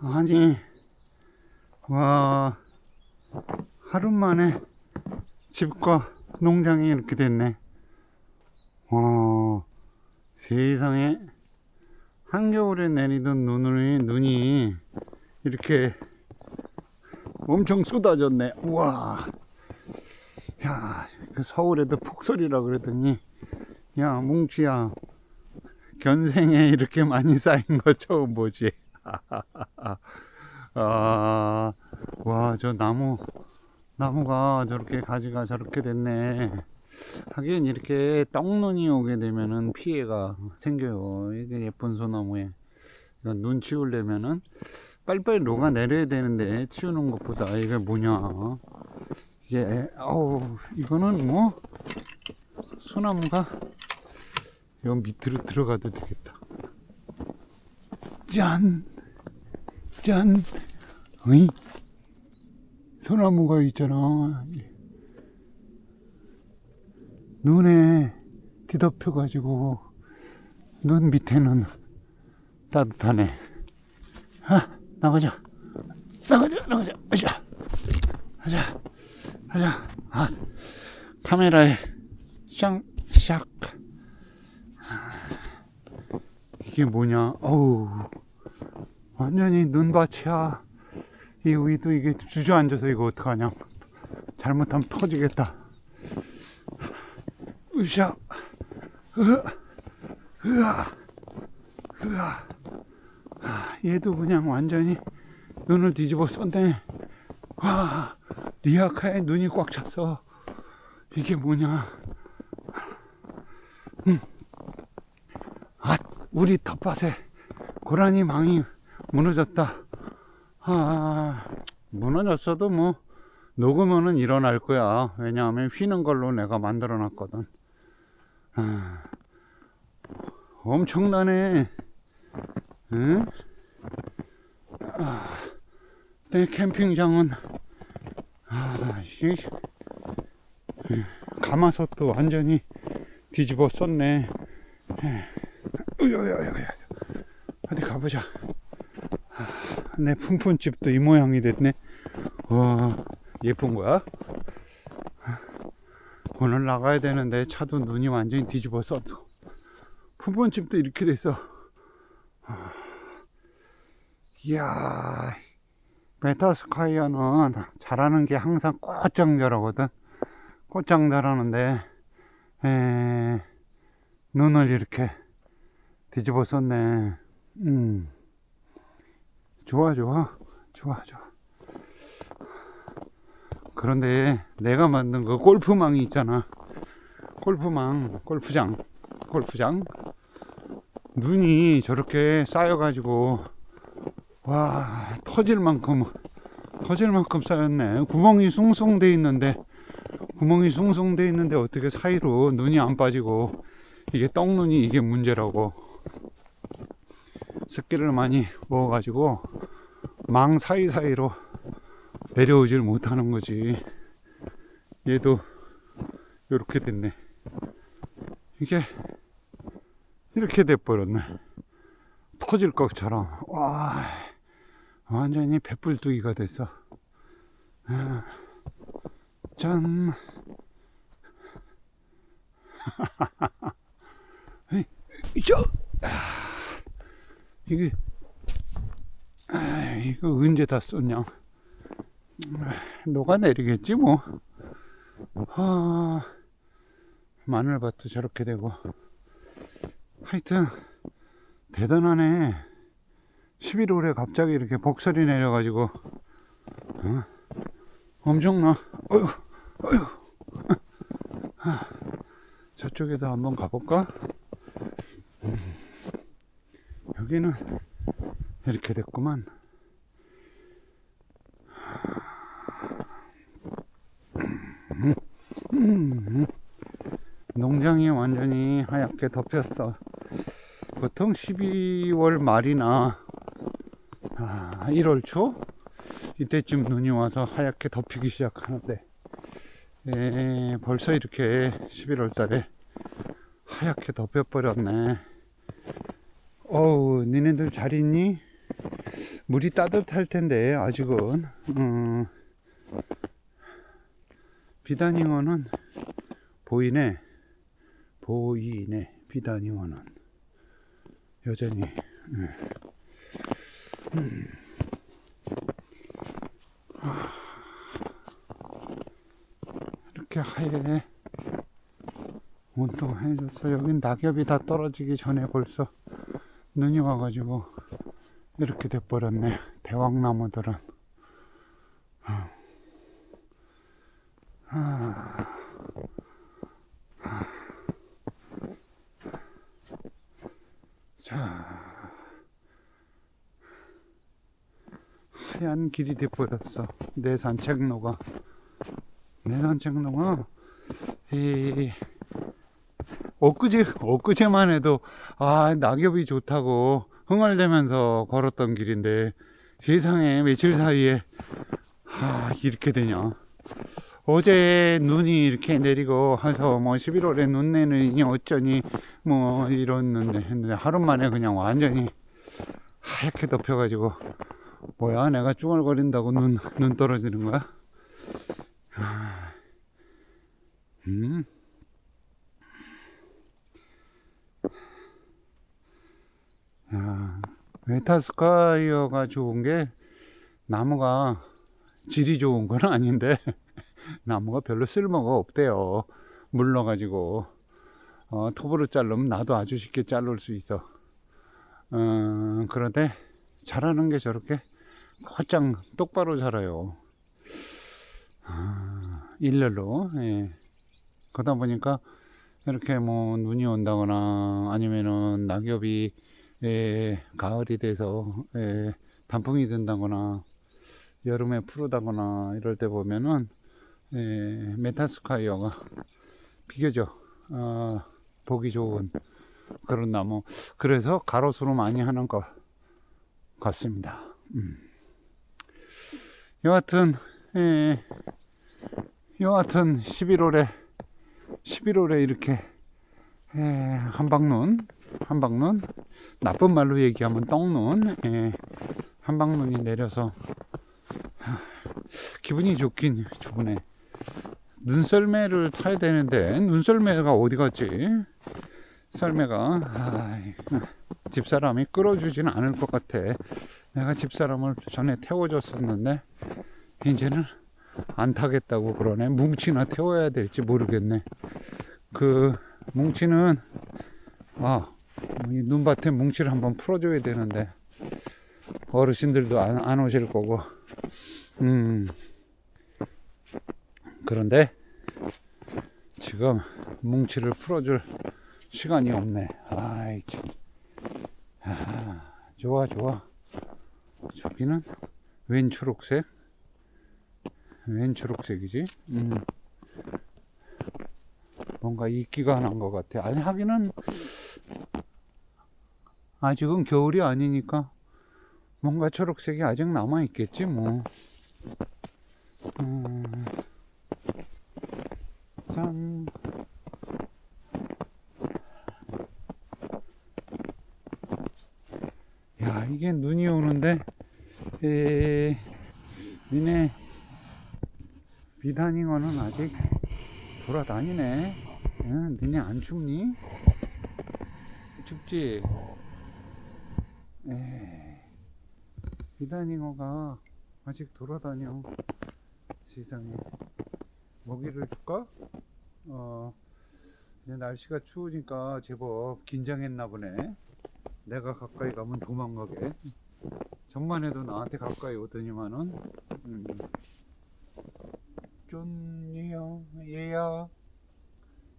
아니, 와, 하루 만에 집과 농장이 이렇게 됐네. 와, 세상에, 한겨울에 내리던 눈이, 눈이 이렇게 엄청 쏟아졌네. 우와. 야, 그 서울에도 폭설이라 그러더니, 야, 뭉치야, 견생에 이렇게 많이 쌓인 거 처음 보지. 아, 와, 저 나무, 나무가 저렇게 가지가 저렇게 됐네. 하긴 이렇게 떡눈이 오게 되면은 피해가 생겨요. 이게 예쁜 소나무에. 눈 치우려면은 빨리빨리 녹아 내려야 되는데 치우는 것보다 이게 뭐냐. 이게, 어우, 이거는 뭐, 소나무가 여 밑으로 들어가도 되겠다. 짠! 짠! 어이? 소나무가 있잖아. 눈에 뒤덮여가지고, 눈 밑에는 따뜻하네. 아, 나가자. 나가자, 나가자. 가자. 가자. 가자. 아, 카메라에 샹, 샥. 이게 뭐냐? 어우, 완전히 눈밭이야. 이 위도 이게 주저앉아서 이거 어떡하냐? 잘못하면 터지겠다. 으쌰, 으, 으아, 으아. 아, 얘도 그냥 완전히 눈을 뒤집어 썼네. 와, 리아카에 눈이 꽉 찼어. 이게 뭐냐? 아, 우리 텃밭에 고라니 망이 무너졌다. 아, 무너졌어도 뭐, 녹으면은 일어날 거야. 왜냐하면 휘는 걸로 내가 만들어 놨거든. 아, 엄청나네. 응? 아, 내 캠핑장은, 아, 씨, 가마솥도 완전히 뒤집어 썼네. 어디 가보자. 아, 내 푼푼집도 이 모양이 됐네. 와, 예쁜 거야? 오늘 나가야 되는데 차도 눈이 완전히 뒤집어 썼어. 푼푼집도 이렇게 됐어. 아, 이야, 메타스카이어는 잘하는 게 항상 꽃장 자라거든. 꽃장 자라는데, 에, 눈을 이렇게 뒤집어 썼네. 음. 좋아, 좋아. 좋아, 좋아. 그런데 내가 만든 그 골프망이 있잖아. 골프망, 골프장, 골프장. 눈이 저렇게 쌓여 가지고, 와, 터질 만큼, 터질 만큼 쌓였네. 구멍이 숭숭 돼 있는데, 구멍이 숭숭 돼 있는데 어떻게 사이로 눈이 안 빠지고, 이게 떡눈이 이게 문제라고. 습기를 많이 먹어 가지고 망 사이사이로 내려오질 못하는 거지. 얘도 이렇게 됐네. 이게 이렇게 돼버렸네. 터질 것처럼. 와, 완전히 배불뚝이가 됐어. 아, 짠. 이죠. 이게 아, 이거 언제 다 썼냐? 녹아내리겠지 뭐. 아, 마늘밭도 저렇게 되고. 하여튼 대단하네. 11월에 갑자기 이렇게 복설이 내려가지고 어? 엄청나. 어휴, 어휴. 아, 저쪽에도 한번 가볼까? 여기는 이렇게 됐구만. 농장이 완전히 하얗게 덮였어. 보통 12월 말이나 아, 1월 초 이때쯤 눈이 와서 하얗게 덮이기 시작하는데 에, 벌써 이렇게 11월 달에 하얗게 덮여버렸네. 어우, 니네들 잘 있니? 물이 따뜻할 텐데 아직은. 음, 비단잉어는 보이네. 보이네. 비단잉어는 여전히. 음. 음. 아, 이렇게 하얘 온도가 해졌어 여긴 낙엽이 다 떨어지기 전에 벌써 눈이 와가지고 이렇게 돼버렸네. 대왕나무들은. 어. 아. 자. 하얀 길이 돼버렸어. 내 산책로가. 내 산책로가? 이. 엊그제 엊그제만 해도 아 낙엽이 좋다고 흥얼대면서 걸었던 길인데 세상에 며칠 사이에 아 이렇게 되냐 어제 눈이 이렇게 내리고 해서 뭐 11월에 눈 내리니 어쩌니 뭐 이랬는데 했는데 하루 만에 그냥 완전히 하얗게 덮여가지고 뭐야 내가 쭈글거린다고 눈, 눈 떨어지는 거야? 아, 음. 야, 메타스카이어가 좋은 게 나무가 질이 좋은 건 아닌데 나무가 별로 쓸모가 없대요. 물러가지고 어, 톱으로 자르면 나도 아주 쉽게 자를 수 있어. 어, 그런데 자라는 게 저렇게 곧장 똑바로 자라요. 아, 일렬로. 예. 그러다 보니까 이렇게 뭐 눈이 온다거나 아니면은 낙엽이 예, 가을이 돼서 예, 단풍이 된다거나 여름에 푸르다거나 이럴 때 보면은 예, 메타스카이어가 비교적 어, 보기 좋은 그런 나무 그래서 가로수로 많이 하는 것 같습니다 음. 여하튼 예, 여하튼 11월에 11월에 이렇게 예, 한방눈 한방눈. 나쁜 말로 얘기하면 떡눈. 예, 한방눈이 내려서 하, 기분이 좋긴 좋네. 눈썰매를 타야 되는데 눈썰매가 어디 갔지? 썰매가 아이, 집사람이 끌어주지는 않을 것 같아. 내가 집사람을 전에 태워줬었는데 이제는 안 타겠다고 그러네. 뭉치나 태워야 될지 모르겠네. 그 뭉치는 아, 이 눈밭에 뭉치를 한번 풀어줘야 되는데 어르신들도 안, 안 오실 거고. 음. 그런데 지금 뭉치를 풀어줄 시간이 없네. 아이 참. 아, 좋아 좋아. 저기는 웬 초록색? 웬 초록색이지? 음. 뭔가 이끼가 난 것 같아. 아니, 하기는, 아직은 겨울이 아니니까, 뭔가 초록색이 아직 남아있겠지, 뭐. 음, 짠. 야, 이게 눈이 오는데, 에, 니네, 비단잉어는 아직 돌아다니네. 응, 니네 안 춥니? 춥지? 에이, 비단잉어가 아직 돌아다녀. 세상에. 먹이를 줄까? 어, 이제 날씨가 추우니까 제법 긴장했나 보네. 내가 가까이 가면 도망가게. 전만 해도 나한테 가까이 오더니만은, 음. 쫀이요, 얘야,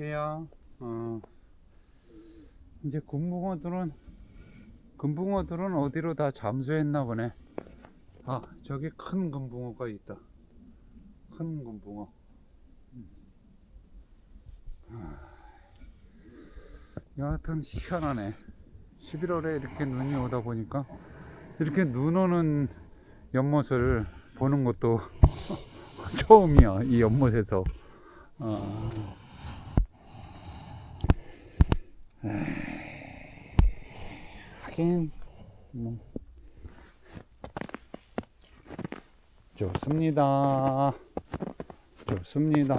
얘야, 어. 이제 금붕어들은, 금붕어들은 어디로 다 잠수했나 보네. 아, 저기 큰 금붕어가 있다. 큰 금붕어. 음. 아. 여하튼 희한하네. 11월에 이렇게 눈이 오다 보니까 이렇게 눈 오는 연못을 보는 것도 처음이야 이 연못에서 어. 하긴 뭐 좋습니다. 좋습니다.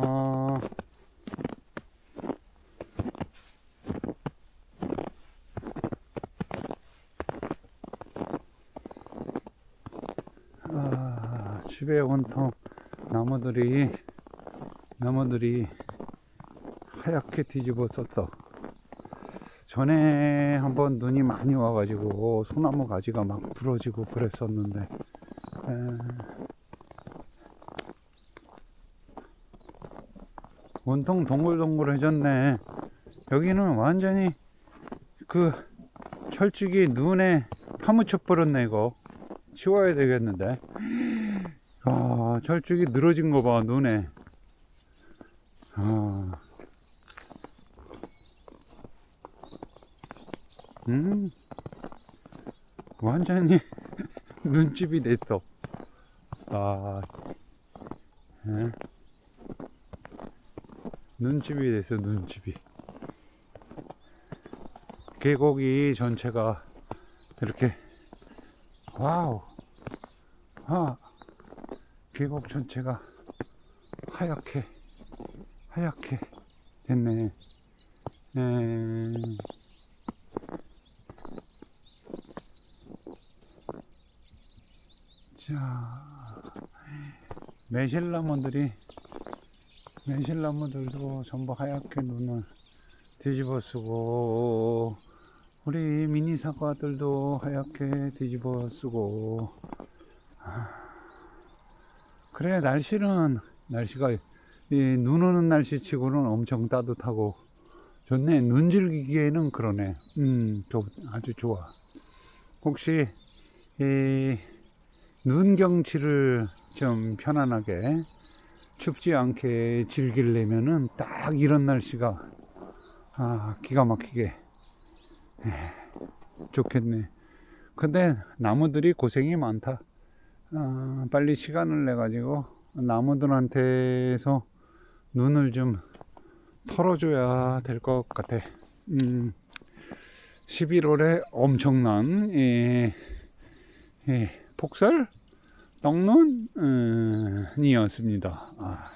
아, 집에 온통 나무들이 나무들이 하얗게 뒤집어졌어. 전에 한번 눈이 많이 와가지고 소나무 가지가 막 부러지고 그랬었는데 에, 온통 동글동글해졌네. 여기는 완전히 그 철쭉이 눈에 파묻혀 버렸네 이거. 치워야 되겠는데. 아 철쭉이 늘어진 거 봐 눈에. 아. 음, 완전히 눈집이 됐어. 아, 예. 눈집이 됐어, 눈집이. 계곡이 전체가 이렇게, 와우, 아, 계곡 전체가 하얗게, 하얗게 됐네. 에... 자, 매실나무들이, 매실나무들도 전부 하얗게 눈을 뒤집어 쓰고, 우리 미니 사과들도 하얗게 뒤집어 쓰고, 아, 그래, 날씨는, 날씨가, 이눈 오는 날씨 치고는 엄청 따뜻하고, 좋네. 눈 즐기기에는 그러네. 음, 좋- 아주 좋아. 혹시, 이, 눈 경치를 좀 편안하게 춥지 않게 즐기려면은 딱 이런 날씨가 아 기가 막히게 에, 좋겠네. 근데 나무들이 고생이 많다. 아, 빨리 시간을 내 가지고 나무들한테서 눈을 좀 털어줘야 될 것 같아. 음, 11월에 엄청난 예, 예, 폭설 떡눈이었습니다. 아,